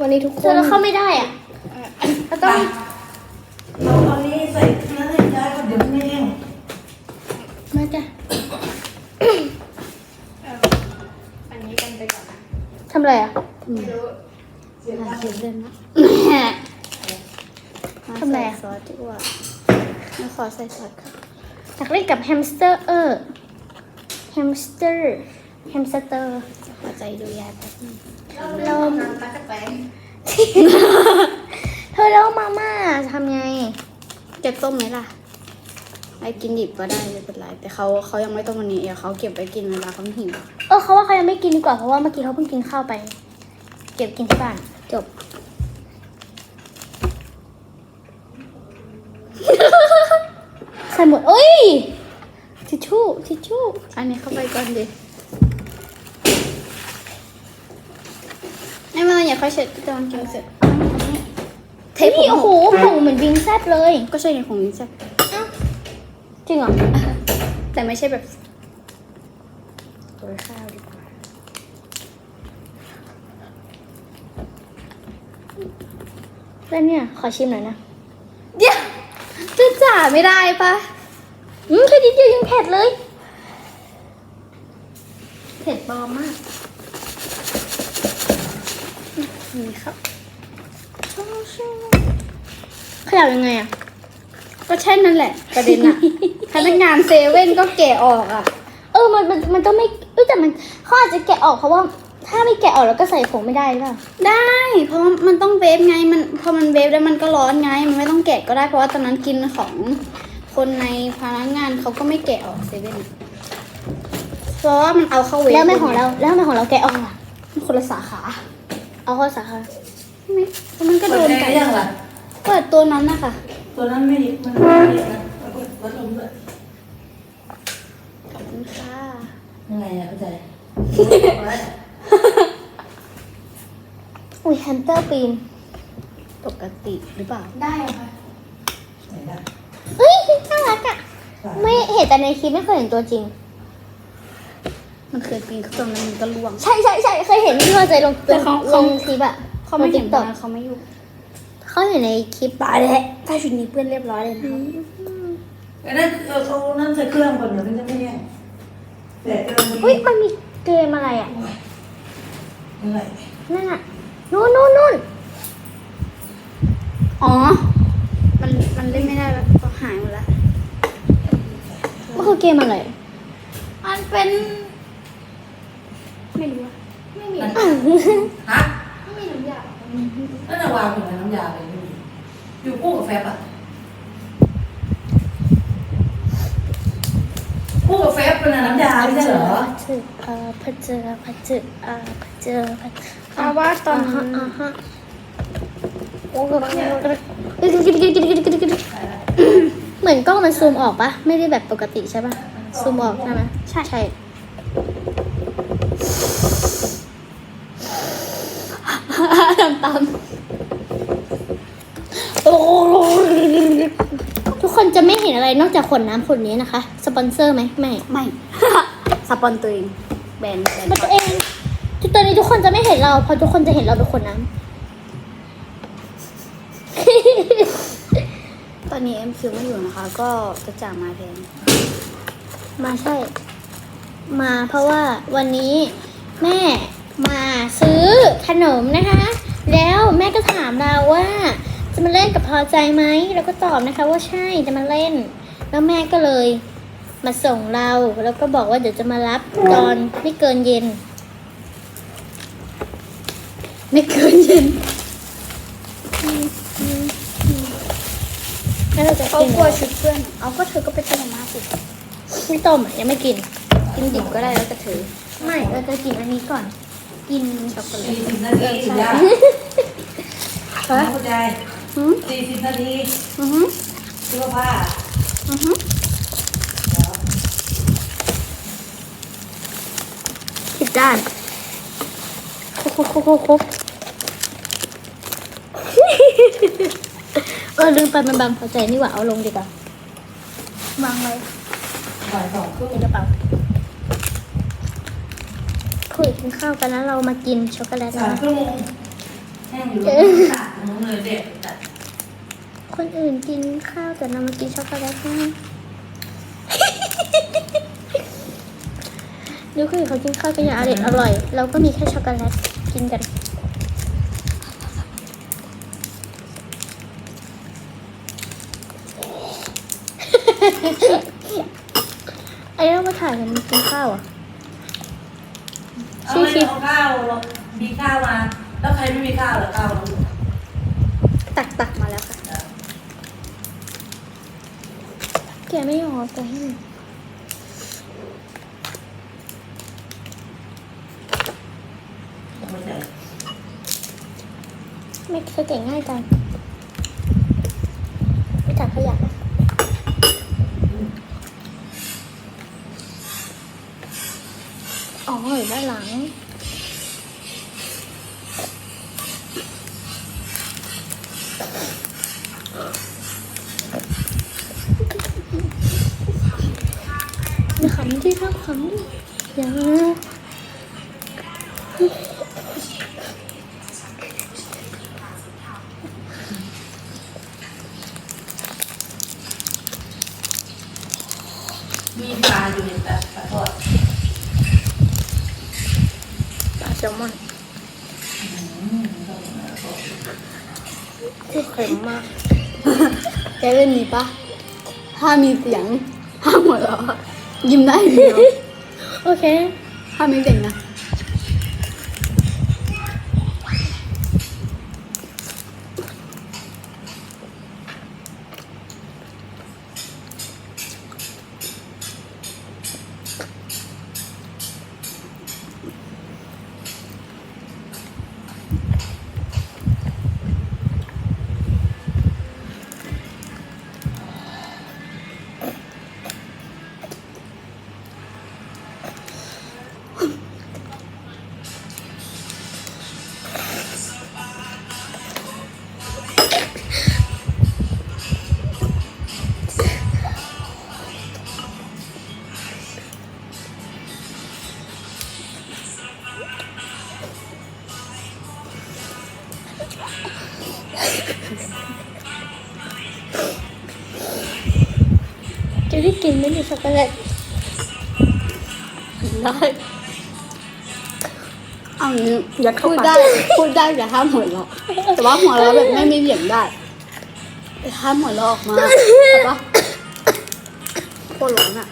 วันนี้ทุกคเธอนเราเข้าไม่ได้อะเราต้องเอาตอนนี้ใส่เนื้อให้ยายก็เดี๋ยวมันไม่แห้งมาจ้ะอันนี้กันไปก่อนนะทำอะไรอะไม่รู้หาเขียนเล่นนะทำอะไรอะซอสดีกว่าไม่ขอใส่ซอสค่ะอยากเล่นกับแฮมสเตอร์เออแฮมสเตอร์แฮมสเตอร์ ขอใจดูยายแป๊บนึงเราน้ำตาลแป้งเธอแล้วมาม่าทำไงเก็บต้มไหมล่ะไอ้กินดิบก็ได้ไม่เป็นไรแต่เขาเขายังไม่ต้มวันนี้เดี๋ยวเขาเก็บไว้กินเวลาเขาหิวเออเขาว่าเขายังไม่กินดีกว่าเพราะว่าเมื่อกี้เขาเพิ่งกินข้าวไป เก็บกินที่บ้านจบใส่หมดเอ้ยทิชชู่ทิชชู่อันนี้เข้าไปก่อนดิ ไม่เป็นไรอย่าค่อยเช็ดตอนกินเสร็จเทปผนี่มโอ้โหผงเหมือนวิงแซบเลย ก็ใช่ไงของนี้ใช่จริงเหรอ แต่ไม่ใช่แบบโรยข้าวดีกว่าแล้วเนี่ย ขอชิมหน่อยนะ เดี๋ยวจะจ่าไม่ได้ปะอืมแค่นิดเดียวยังเผ็ดเลย เผ็ดปลอมมาก นี่ครับขยับยังไงอะ ก็ใช่นั่นแหละ ประเด็นอะพนักงานเซเว่นก็แกะออกอะเออ มันมันมันต้องไม่เอ้ยแต่มันเขาอาจจะแกะออกเพราะว่า ถ้าไม่แกะออกแล้วก็ใส่ผงไม่ได้หรือเปล่าได้ เพราะมันต้องเวฟไง มันพอมันเวฟแล้วมันก็ร้อนไง มันไม่ต้องแกะก็ได้เพราะว่าตอนนั้นกินของคนในพนักงานเขาก็ไม่แกะออกเซเว่นอะเพราะว่ามันเอาเข้าเวฟแล้วไม่ของเราแล้วไม่ของเราแกะออกอะมันคนละสาขา เอาเข้าสาขาไม่แล้วมันก็เปิโดดนแอกันร์ยังล่ะเปิดตัวนั้นนะคะตัวนั้นไม่มันไม่เด็กนะเอาเปิดพัดลมด้วยขอบคุณค่ะยังไงอะเข้าใจอุ้ยแฮมสเตอร์ปีน ปกติหรือเปล่า ได้ค่ะไหนได้เฮ้ยน่ารักอะไม่เห็นแต่ในคลิปไม่เคยเห็นตัวจริง มันเคยปีนขึ้นตรงนั้นมันก็ล่วง ใช่ใช่ใช่เคยเห็นที่ว่าใจลงแต่เขาลเขา งคลิปอะเขาไม่เห็นต่ตออนเขาไม่อยู่เขาเห็นในคลิปตายแล้วถ้าชุดนี้เปื้อนเรียบร้อยเลยนะไอ้นั่นเออเอานั่นใส่เครื่องก่อนเดี๋ยวมันจะไม่แห้งแต่กำลังดีเฮ้ยมันมีเกมอะไรอะยังไงนั่นอะนู่นนู่นนู่นอ๋อ มันมันเล่นไม่ได้แล้วก็หายหมดแล้วมันคือเกมอะไร มันเป็น ไม่รู้อะไม่มี ฮะไม่มีน้ำยานั่นน่ะวางอยู่ในน้ำยาเลยไม่มีอยู่คู่กับแฟบอะคู่กับแฟบเป็นน้ำยาไม่ใช่เหรอพัชเออพัชเจอพัชเจอเออพัชเจอพัชเพราะว่าตอนฮะนั้นอ่าฮะโอ้โหเหมือนกล้องมันซูมออกปะไม่ได้แบบปกติใช่ปะซูมออกใช่ไหมใช่ใช่ ตามตามทุกคนจะไม่เห็นอะไรนอกจากขวดน้ำขวดนี้นะคะ สปอนเซอร์ไหมไม่ไม่ สปอนตัวเองแบรนด์แบรนมันด์ตัวเองที่ตอนนี้ทุกคนจะไม่เห็นเราเพราะทุกคนจะเห็นเราเป็นขวดน้ำตอนนี้เอ็มคิวไม่อยู่นะคะ ก็จะจ่างมาแทนมาใช่ มาเพราะว่าวันนี้แม่ มาซื้อขนมนะคะ แล้วแม่ก็ถามเราว่า จะมาเล่นกับพอใจไหมเราก็ตอบนะคะว่าใช่จะมาเล่น แล้วแม่ก็เลยมาส่งเราแล้วก็บอกว่าเดี๋ยวจะมารับตอนไม่เกินเย็น ไม่เกินเย็นแล้วเราจะเขากินกลัวชุดเพื่อน เอาก็เธอก็ไปต้มมาสิ ไม่ต้มอะยังไม่กิน กินดิบก็ได้แล้วแต่เธอไม่เราจะกินอันนี้ก่อน กินช็อกโกแลสี่ตสิบนาทีถึงยาเข้าใจหืมสี่สิบนาทีอือหือเสื้อผ้าอือหือผิดด้านคุกคุกคุกคุกคุกเออลืมไปมันบังพอใจนี่หว่าเอาลงดีกว่าวางไว้ บ่ายสองครึ่ง ในกระเป๋า คุยกินข้าวกันแล้วเรามากินช็อกโกแลตสามนะชั่วโมงแห้งอยู่ตัดน้องเลยเด็ดตัดคนอื่นกินข้าวแต่เรามากินช็อกโกแลตนะ ดูคนอื่นเขากินข้าวกันอย่างอร่อยอร่อย เราก็มีแค่ช็อกโกแลตกินกัน ไอ้เรามาถ่ายกันกินข้าวอะ เอาไม่เอาข้าวมีข้าวมา แล้วใครไม่มีข้าวเหรอข้าวเรา ตักตักมาแล้วค่ะ แกไม่ยอมเอาไปให้หนูไม่ใช่ไม่เคยเก่งง่ายจังไปจับขยะอ๋ออยู่ด้าน หลัง อย่าขำที่ข้าวขำดิอย่า มีปลาอยู่ในปลาปลาทอด ป ลาแซลมอนที่เค็มมากแกเป็นมีปะถ้ามีเสียงห้ามหัวเราะยิ้มได้อย่างเดียวโอเค ถ้ามีเสียงนะ กินไหมเนี่ยช็อกโกแลตได้เอาอย่างนี้ยัดเข้าพูดปากได้พูดได้แต่ห้ามหัวเราะแต่ว่าหัวเราะแบบไม่มีเสียงได้แต่ห้ามหัวเราะออกมาเข้าปะโคตรร้อนอะ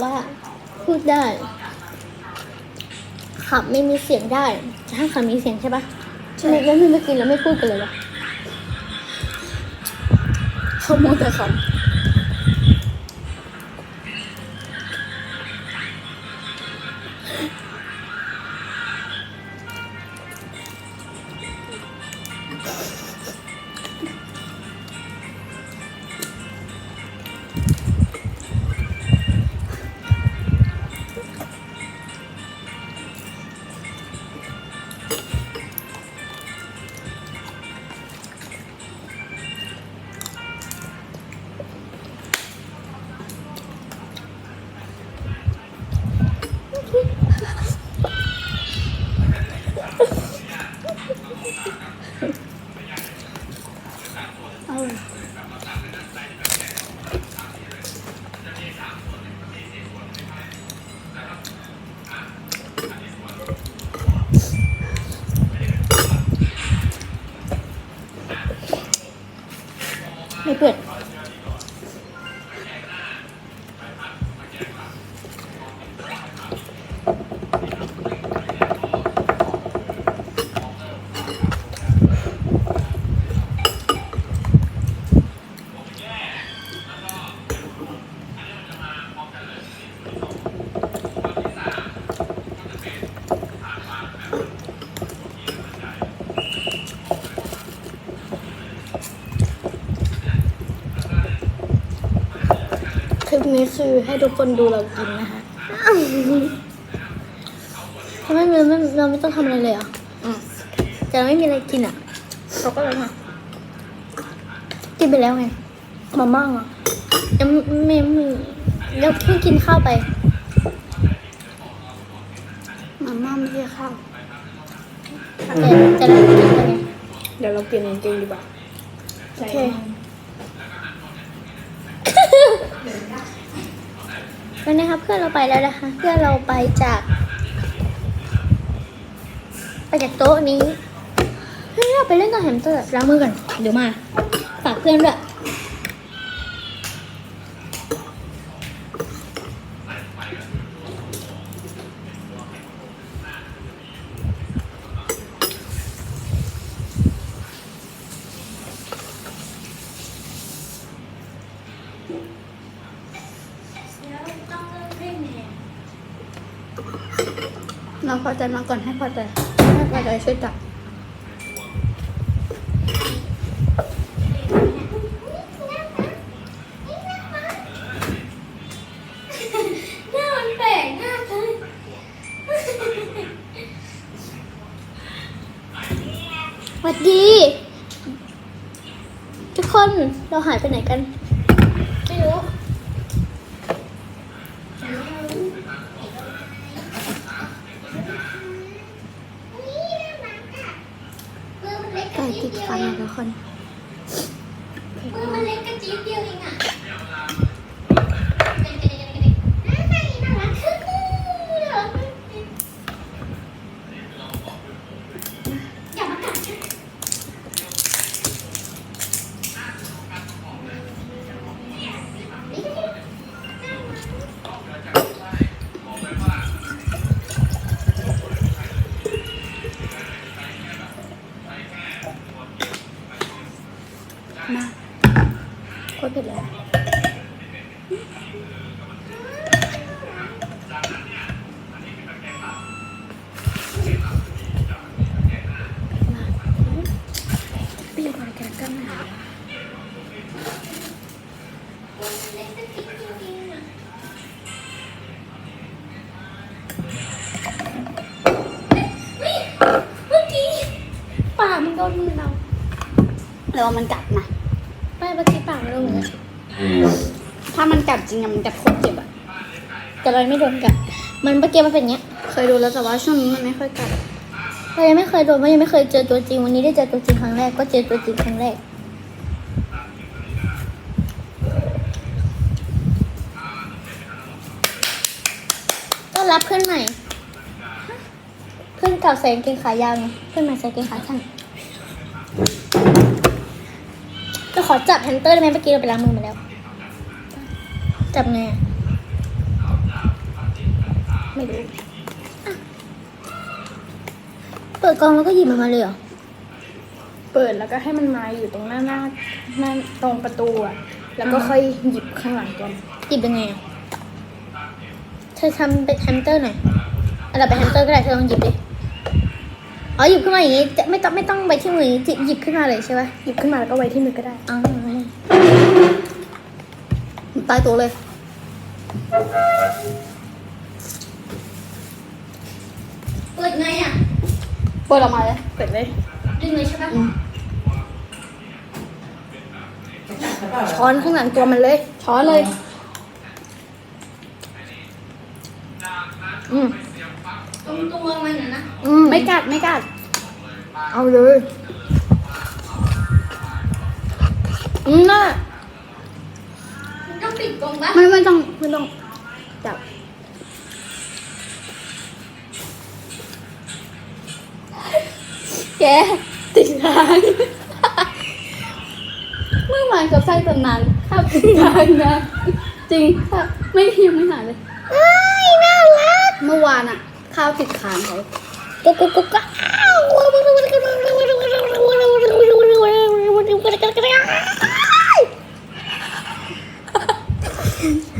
เมื่อกี้เราบอกว่า พูดได้ ขับไม่มีเสียงได้จะให้ขับมีเสียงใช่ปะใช่แล้วไม่เมื่อกี้เราไม่พูดกันเลยวะเขาโมวแต่ คลิปนี้คือให้ทุกคนดูเรากินนะคะทำไมเราไม่เราไม่ต้องทำอะไรเลยอะแต่ไม่มีอะไรกินอะเราก็เลยค่ะกินไปแล้วไงมาม่าอะยังไม่มี แล้วเพิ่งกินข้าวไปมาม่าไม่ใช่ข้าวจะจะได้กินไปไงเดี๋ยวเราเปลี่ยนจริงๆดีกว่าโอเควันนี้ครับเพื่อนเราไปแล้วนะคะ เพื่อนเราไปจาก ไปจากโต๊ะนี้เฮ้ยเราไปเล่นกับแฮมสเตอร์ล้างมือก่อนเดี๋ยวมาฝากเพื่อนด้วย จมาก่อนให้พอใจให้พอใจช่วยจับ หน้ามันแปลกหน้าเธอสวัสดี ทุกคนเราหายไปไหนกัน ไม่รู้ ไก่ติด ฟันนะทุกคน ปากมันโดนมือเราแล้วมันกัดนะไม่เมื่อกี้ปากมันโดนมือถ้ามันกัดจริงอะมันกัดโคตรเจ็บอะแต่เราไม่โดนกัด มันเมื่อกี้มันเป็นอย่างเงี้ย เคยดูแล้วแต่ว่าช่วงนี้มันไม่ค่อยกัดเรายังไม่เคยโดนเรายังไม่เคยเจอตัวจริง วันนี้ได้เจอตัวจริงครั้งแรก ก็เจอตัวจริงครั้งแรกต้ อนรับเพื่อนใหม่ เพื่อนเก่าใส่กางเกงขายาวไงเพื่อนใหม่ใส่กางเกงขาสั้นเราขอจับแฮนเตอร์ได้ไหมเมื่อกี้เราไปล้างมือมาแล้ว จับไงอะไม่รู้เปิดกล่องแล้วก็หยิบมันมาเลยเหรอ เปิดแล้วก็ให้มันมาอยู่ตรงหน้าหน้าหน้าตรงประตูอะ แล้วก็ค่อยหยิบข้างหลังก่อนหยิบยังไงอะ เธอทำเป็นแฮมสเตอร์หน่อยอันดับเป็นแฮมสเตอร์ก็ได้เธอลองหยิบดิอ๋อหยิบขึ้นมาอย่างนี้จะไม่ต้องไม่ต้องไปที่มือหยิบขึ้นมาเลยใช่ปะหยิบขึ้นมาแล้วก็ไว้ที่มือก็ได้อ๋อตายตัวเลยเปิดไงอะเปิดออกมาเลยเปิดเลยดึงเลยใช่ปะช้อนข้างหลังตัวมันเลย ช้อนเลย อืมตรงตัวมันอะนะอืมไม่กัดไม่กัด เอาเลยอืมน่ามันต้องปิดกรงปะไม่ไม่ต้องไม่ต้องจับแกติดทางเมื่อวานกับไส้ตำนานข้าวติดทางนะ จริงค่ะไม่ยังไม่หายเลยเอ้ยน่ารัก เมื่อวานอะข้าวติดค้างเขากุ๊กกุ๊กกุ๊กกุ๊กอ้าว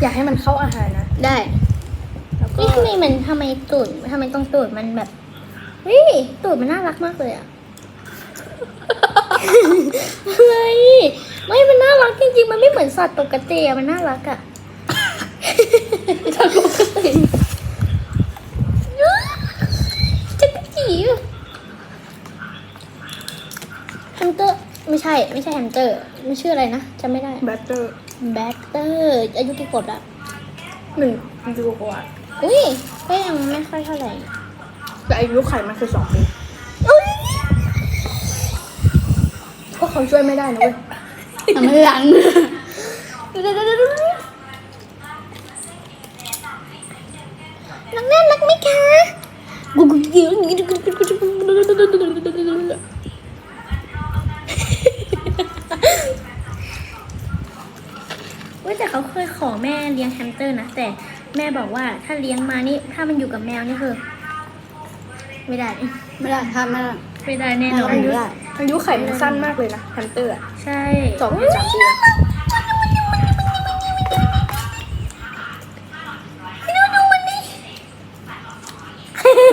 อยากให้มันเข้าอาหารนะ ได้แล้วก็นี่ทำไมมันทำไมตูดทำไมตรงตูดมันแบบเฮ้ยตูดมันน่ารักมากเลยอะอะไรไม่มันน่ารักจริงๆ มันไม่เหมือนสัตว์ปกติอะมันน่ารักอะจักรจีจักรจีแฮมสเตอร์ ไม่ใช่ ไม่ใช่แฮมสเตอร์ มันชื่ออะไรนะจำไม่ได้ แบตเตอร์แบคเตอร์อายุกี่ขวบอะหนึ่งดูกว่าอุ้ยก็ยังไม่ค่อยเท่าไหร่แต่อายุไขมันคือสองปีอุ้ยก็เขาช่วยไม่ได้นะเว้ยทำไม่ล้างน้องน่ารักไหมคะ เว้ยแต่เขาเคยขอแม่เลี้ยงแฮมสเตอร์นะแต่แม่บอกว่าถ้าเลี้ยงมานี่ถ้ามันอยู่กับแมวนี่คือไม่ได้ไม่ได้ทำไม่ได้ไม่ได้แน่นอนไม่ได้อายุไขมันสั้นมากเลยนะแฮมสเตอร์อะใช่สองปีสามปี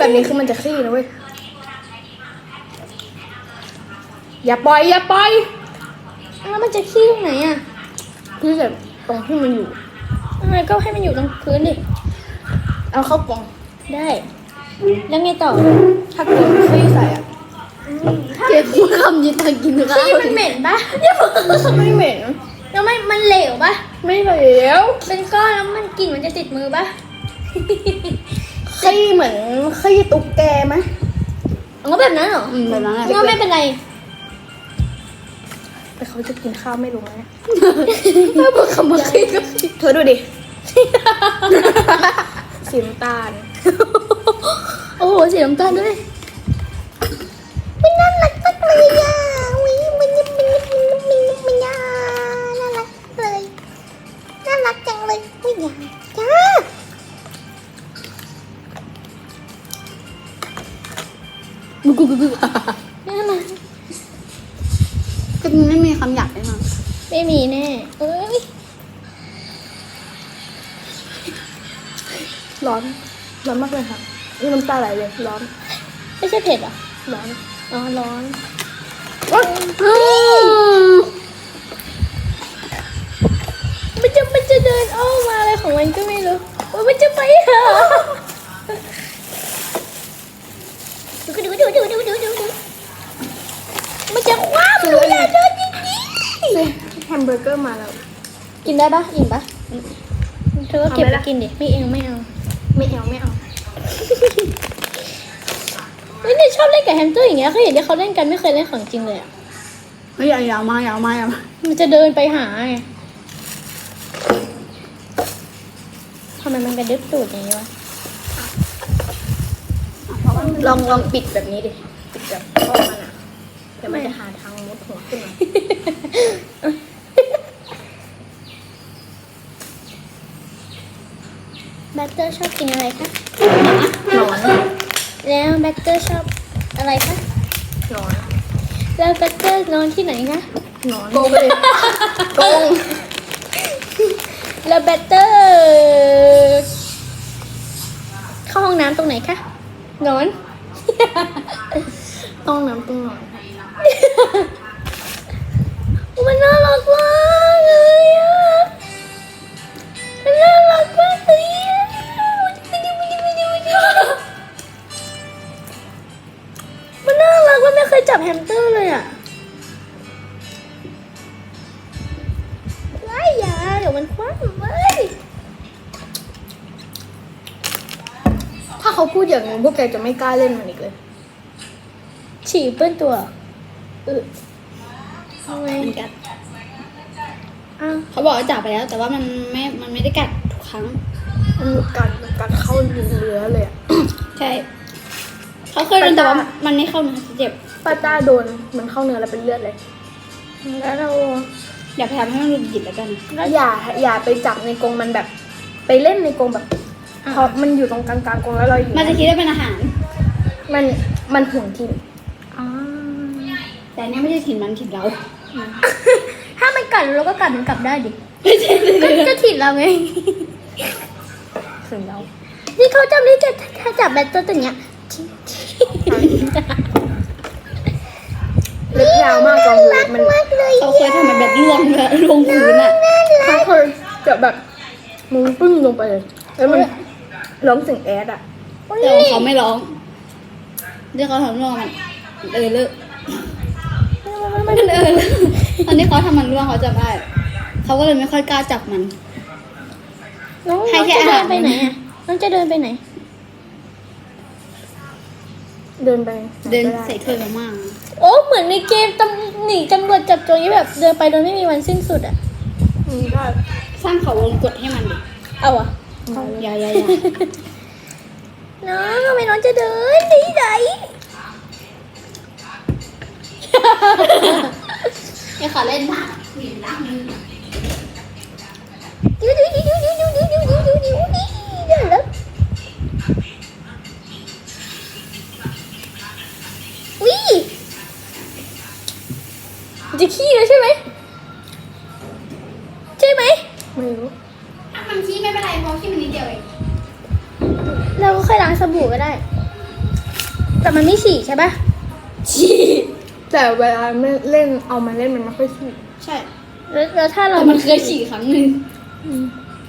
แบบนี้คือมันจะขี้นะเว้ย อย่าปล่อย อย่าปล่อย แล้วมันจะขี้ตรงไหนอะพี่แบบ ตรงที่มันอยู่ทำไมก็ให้มันอยู่ตรงพื้นดิ เอาเข้ากล่องได้ แล้วไงต่อ ถ้าเกิดขี้ใส่อะเก็บพูดคำยึดทางกินข้าวขี้มันเหม็นปะไม่เหม็น แล้วไม่มันเหลวปะไม่เหลว เป็นก้อนแล้วมันกลิ่นมันจะติดมือปะขี้เหมือนขี้ตุ๊กแกไหมอ๋อแบบนั้นเหรออืมแบบนั้นแหละก็ไม่เป็นไร แต่เขาจะกินข้าวไม่ลงนะ ถ้าบอกคำว่าขี้ก็ขี้เธอดูดิ สีน้ำตาล โอ้โหสีน้ำตาลด้วยมันน่ารักมากเลยอะวิมันมันมันมันมันมันน่าน่ารักเลย น่ารักจังเลยวิยาจ้ากุ๊กกุ๊ ตาไหลเลยร้อน ไม่ใช่เผ็ดอะร้อน อ๋อ ร้อนมันจะมันจะเดินโอ้มาอะไรของมันก็ไม่รู้มันจะไปเหรอดูดูดูดูดูดูดูมันจะคว้ามันอย่าเดินอย่งแฮมเบอร์เกอร์มาแล้ว กินได้ปะอิ่มปะเธอก็เก็บไปกินดิ ไม่เอาไม่เอา ไม่เอาไม่เอา เฮ้ยเนี่ยชอบเล่นกับแฮมสเตอร์อย่างเงี้ยเคยเห็นที่เขาเล่นกันไม่เคยเล่นของจริงเลยอะเฮ้ยอย่าอย่ามาอย่ามาอย่ามามันจะเดินไปหาไงทำไมมันกระดึ๊บตูดอย่างนี้วะลองลองปิดแบบนี้ดิปิดแบบข้อมันอะเดี๋ยวมันจะหาทางมุดหัวขึ้นมาแบตเตอร์ชอบกินอะไรคะนอน แล้วแบตเตอร์ชอบอะไรคะนอนแล้วแบตเตอร์นอนที่ไหนคะนอนโกงไปเลยโกงแล้วแบตเตอร์เข้าห้องน้ำตรงไหนคะนอนต้องน้ำต้องนอนมันน่ารักมากเลยอะ อย่างนี้พวกแกจะไม่กล้าเล่นมันอีกเลย ฉี่เปื้อนตัวเออทำไมมันกัดอ้าวเขาบอกว่าจับไปแล้ว แต่ว่ามันไม่ มันไม่ได้กัดทุกครั้ง มันกัดมันกัดเข้าเนื้อเลยอะใช่ เขาเคยโดนแต่ว่ามันไม่เข้าเนื้อเจ็บป้าต้าโดนมันเข้าเนื้อแล้วเป็นเลือดเลย แล้วเราอย่าไปทำให้มันหลุดหยิบแล้วกันแล้วอย่าอย่าไปจับในกรงมันแบบ ไปเล่นในกรงแบบ พอมันอยู่ตรงกลางกลางๆกรงแล้วเราอยู่มันจะคิดว่าเป็นอาหาร มันมันห่วงทิมอ๋อแต่อันเนี้ยไม่ใช่ถิ่นมันถิ่นเรา ถ้ามันกัดเราก็กัดมันกลับได้ดิก็ก็ถิ่นเราไงถึงเรา นี่เขาจำได้จะถ้าจับแบตเตอร์ตัวเนี้ยเล็บยาวมากกองเล็บมันมากเลยเขาเคยทำแบบร่วงเลยร่วงพื้นอะเขาเคยจะแบบมันปึ้งลงไปเลยแล้วมัน ร้องเสียงแอดอะแต่ว่าเขาไม่ร้องเดี๋ยวเขาทำร่วงมันเออเลอะมันเออเลอะตอนนี้เขาทำมันร่วงเขาจับได้เขาก็เลยไม่ค่อยกล้าจับมันน้องให้น้องแค่จะเดิอานหารไปไหนอะน้องจะเดินไปไหน เดินไปเดินไหก็ไใส่ถ้วยมาม่าโอ้เหมือนในเกมตำหนีตำรวจจับโจรที่แบบเดินไปโดยไม่มีวันสิ้นสุดอะอืมได้สร้างเขาวงกดให้มันดิเอาอะ อย่าอย่าอย่าน้องทำไมน้องจะเดินหนีไหนอย่าขอเล่นมากหนีรักมึงดิวดิวดิวดิวดิวดิวดิวดิวดิวดิวดิเดี๋ยวแล้ววิจะขี้แล้วใช่ไหมใช่ไหมไม่รู้ บู่ก็ได้ แต่มันไม่ฉี่ใช่ปะขี้แต่เวลาไม่เล่นเอามาเล่นมันไม่ค่อยฉี่ใช่แล้วแล้วถ้าเราแต่มันเคยฉี่ครั้งหนึ่ง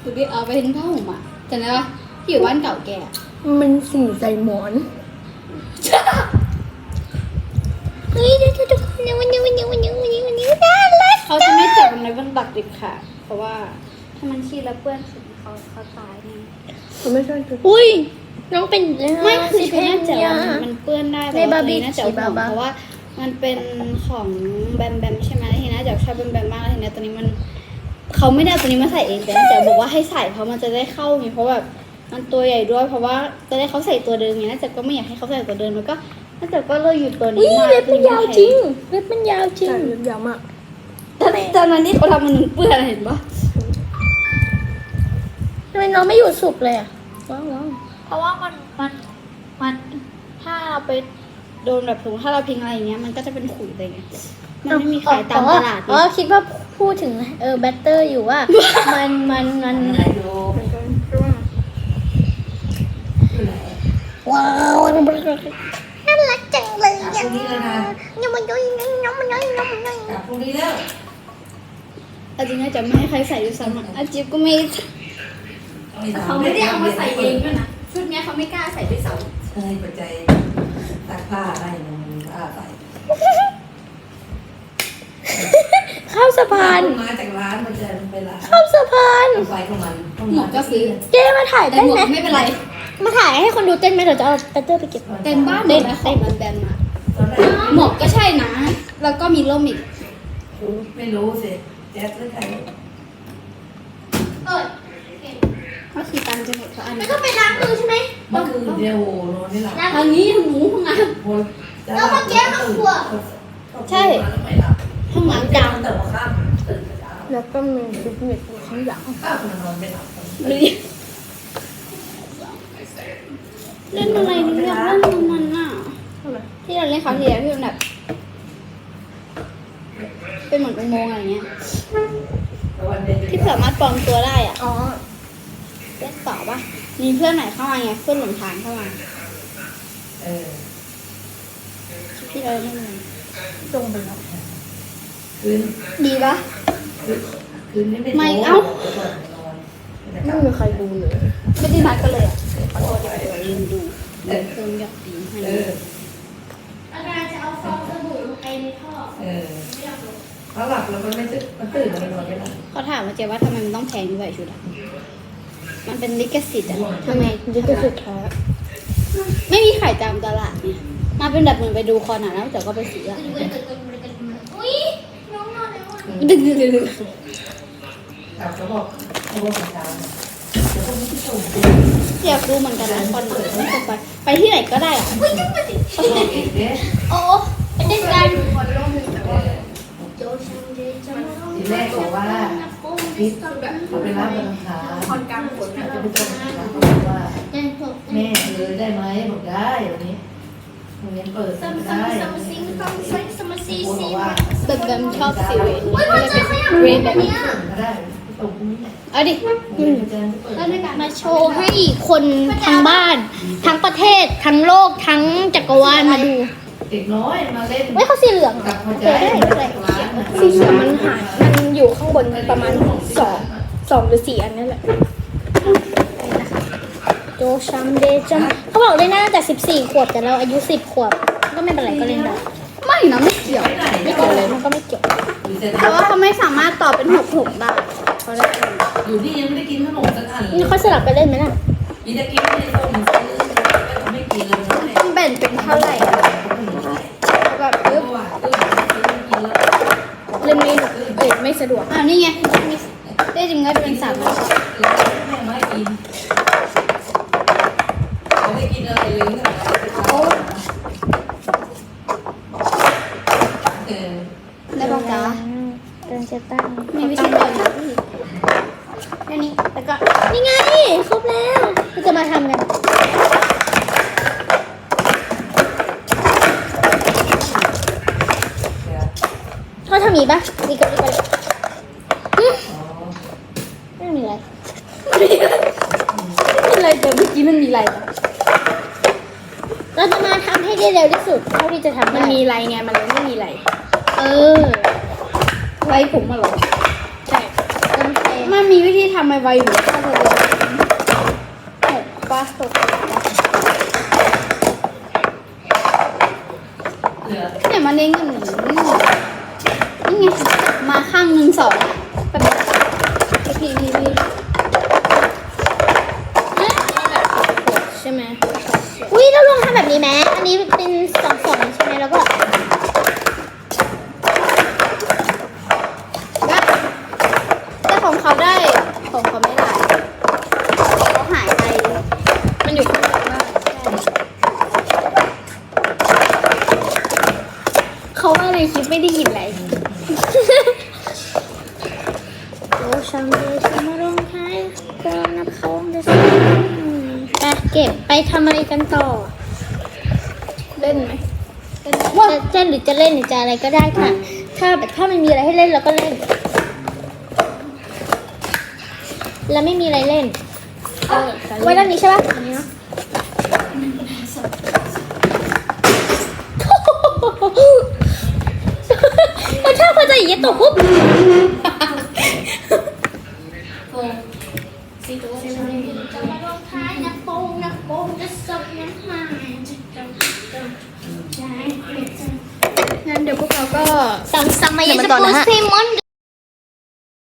ดูดิเอาไปทิ้งผ้าห่มอะจำได้ปะที่อยู่บ้านเก่าแกอะมันฉี่ใส่หมอนเฮ้ยเดี๋ยวทุกคนเดี๋ยววันนี้วันนี้วันนี้วันนี้วันนี้น่ารักเขาจะไม่จับมันในบนตักเด็ดขาดเพราะว่าถ้ามันขี้แล้วเปื้อนสีเขาเขาตายแน่มันไม่ใช่จุดอุ้ย น้องเป็นไม่คือสิชุดน่าจะยามันเปื้อนได้ในแต่ว่าบาร์บี้ตัวนี้น่าจะขี่เอาบาห่วงบาเพราะว่า มันเป็นของแบมแบมใช่ไหมแล้วทีนี้น่าจะชอบแบมแบมมากแล้วทีนี้ตัวนี้มันเขาไม่ได้เอาตัวนี้มาใส่เองแต่น่าจะบอกว่าให้ใส่เพราะมันจะได้เข้าไงเพราะแบบมันตัวใหญ่ด้วยเพราะว่าจะได้เขาใส่ตัวเดิมไงน่าจะก็ไม่อยากให้เขาใส่ตัวเดิมแล้วก็น่าจะก็เลยอยู่ตัวนี้อุ้ยมาเล็บมันยาวจริงเล็บมันยาวจริงใช่เล็บยาวมากแต่ตอนนั้นที่เขาทำมันเปื้อนเห็นปะทำไมน้องไม่อยู่สุกเลยอะว้าวว้าวเพ ราะว่ามันมันมันถ้าเราไปโดนแบบถุงถ้าเราพิงอะไรอย่างเงี้ยมันก็จะเป็นขุยเลยไงมันไม่มีขายตามตลาดอ๋อเนี่ยคิดว่าพูดถึงเออแบตเตอร์อยู่ว่า มันมันมันอะไรดูว้าวน่ารักจังเลยกลับพรุ่งนี้เลยนะยังมันย่อยยังมันย่อยยังมันย่อยกลับพรุ่งนี้แล้วอาจริงๆจะไม่ให้ใครใส่ด้วยซ้ำอะอาจิ๊บก็ไม่เขาไม่ได้เอามาใส่เองด้วยนะ ชุดเนี้ยเขาไม่กล้าใส่ด้วยซ้เฮ้ยปัจจัยตักผ้าให้มันผ้าใส่ข้าวสะพานมาจากร้านมันจะไปร้านข้าวสะพานไปของมันำหมวกก็ซื้อเจ๊มาถ่ายแต่เต้นหมวไหมกไม่เป็นไร มาถ่ายให้คนดูเต้นไหมเดี๋ยวจะเอาแบตเตอร์ไปเก็บเต็มบ้านเลยนะของมันแบนมาตอนแรกหมวกก็ใช่นะ แล้วก็มีร่มอีกไม่รู้สิแจ๊สหรือใคร เออ ก็คือตังค์จะหมดเพราะอันแล้วนี้ก็ไปล้างมือใช่ไหมเมื่อคืนเดียวโอ้โหนอนไม่หลับทางนี้ทางหนูห้องน้แล้วเมื่อกี้ข้างครัวไม่หลับำห้องน้ำดัดังงแต่ว่าข้ามตื่นแต่เช้าแล้วก็มีฟิตเนสอยู่ข้างหลังข้ามมันนอนไม่หลับหรือเล่นอะไรนี่อยากเล่นมันน่ะอะไรที่เราเล่นคราวที่แล้วที่มันแบบเป็นเหมือนอุโมงค์อะไรเงี้ยวันเดียวที่สามารถปลอมตัวได้อะ อ๋อเล่น ต่อปะมีเพื่อนไหนเข้ามาไงเพื่อนหลงทางเข้ามาเออที่เราเล่นกันตรงไปแล้วคืนดีปะคืนนี้ไม่ไม่โทรเอ้าเปิดนอนไม่มีใครดูเลยไม่ได้นัดกันเลยอะขอโทษที่เราลืมดูเดินเติมหยอกดีให้เอออาจารย์จะเอาฟองสบู่ลงไปในท่อเออเขาหลับแล้วมันไม่ตื่นมันตื่นมันนอนไม่หลับเขาถามว่าเจ๊ว่าทำไมมันต้องแพงด้วยชุดอะ มันเป็นลิขสิทธิ์อะทำไมลิขสิทธิ์แท้ไม่มีขายตามตลาดเนี่ยมาเป็นแบบเหมือนไปดูคอนอะแล้วแต่ก็ไปซื้ออะดึงดึงดึงอยากดูเหมือนกันนะคอนเสิร์ตไม่จะไปไปที่ไหนก็ได้อะโอ้ไปเต้นกันทีแรกบอกว่า พิษเอาไปรับมาทานคนกลางคนนะจะไปต้มนะเบว่าแม่เลยได้ไหมบอกได้วันนี้โรงเรียเปิดได้ผมบอกว่าตึกดำชอบสีเวทเวทแบบนี้ก็ได้ตรนี้เนี่ยเอาดิมาโชว์ให้คนทั้งบ้าน ทั้งประเทศ ทั้งโลก ทั้งจักรวาลมาดู เด็กน้อยมาเล่นเว้ยเขาสีเหลืองเหรกัอบพอใจเดี๋ยวได้มาได้จากร้านน่ะสีเขียวมันหายมันอยู่ข้างบนประมาณสองสองหรือสี่อันนี่แหละกโดชัมเดจัมเขาบอกได้น่าแต่สิบสี่ขวบแต่เราอายุสิบขวบ ก็ไม่เป็นไรก็เล่นได้ไม่นะไม่เกี่ยวไปไหนไม่เกี่ยวเลยมันก็ไม่เกี่ยวอยู่แต่เพราะว่าเขาไม่สามารถตอบเป็นหกหกได้เขาได้เองอยู่นี่ยังไม่ได้กินขนมสักอันเลนี่ยเขาสลับไปเล่นไหมล่ะมีแต่กินไม่ได้ต้มซื้อไม่กินเลยไม่ได้แบ่งเป็นเท่าไหร่อะแล้วก็ เอ ปึ๊ อบ ว่ะเออซื้อกินแล้ว เป็นไม่เอ้ยไม่สะดวก อ้าวนี่ไง ได้จริงก็เป็นสามร้อย แม่ไม่กินไม่ได้กินอะไรเลยเนี่ยเออ ได้ป่ะจ๊ะ เดินจะตั้ง มีวิธีเปิดนะพี่แค่นี้แล้วก็ นี่ไงครบแล้วเราจะมาทำกัน เขาทำอย่างนี้ปะนี่ก็นี่ก็อืมไม่มีอะไรอะไรแต่เมื่อกี้มันมีอะไรอะเราจะมาทำให้ได้เร็วที่สุดเท่าที่จะทำมัได้นมีอะไรไงมันเลยไม่มีอะไรเออไว้ผมมาหรอใช่โอเคมันมีวิธีทำไว้ไว้อยู่ถ้าเราหกป้าหกเหลือเนี่ยมันเด้งกันหนึ่งนี่ไงมาข้างหนึ่ง สองแบบนี้พี่พี่พี่ใช่ไหมอุ้ยเราลองทำแบบนี้ไหมอันนี้เป็นสองสองใช่ไหมแล้วก็ได้แต่ของเขาได้ของเขาไม่ได้เขาหายไป มันอยู่ข้างหลังมากเขาว่าในคลิปไม่ได้ยินอะไรโอ้ชังเลย ชังมาลงท้ายกองนับพงจะสิไปเก็บไปทำอะไรกันต่อ เล่นไหมว่าจะเล่นหรือจะเล่นหรือจะอะไรก็ได้ค่ะ ถ้าแบบถ้ามันมีอะไรให้เล่นเราก็เล่น แล้วไม่มีอะไรเล่นไว้ด้านนี้ใช่ปะอันนี้เนาะ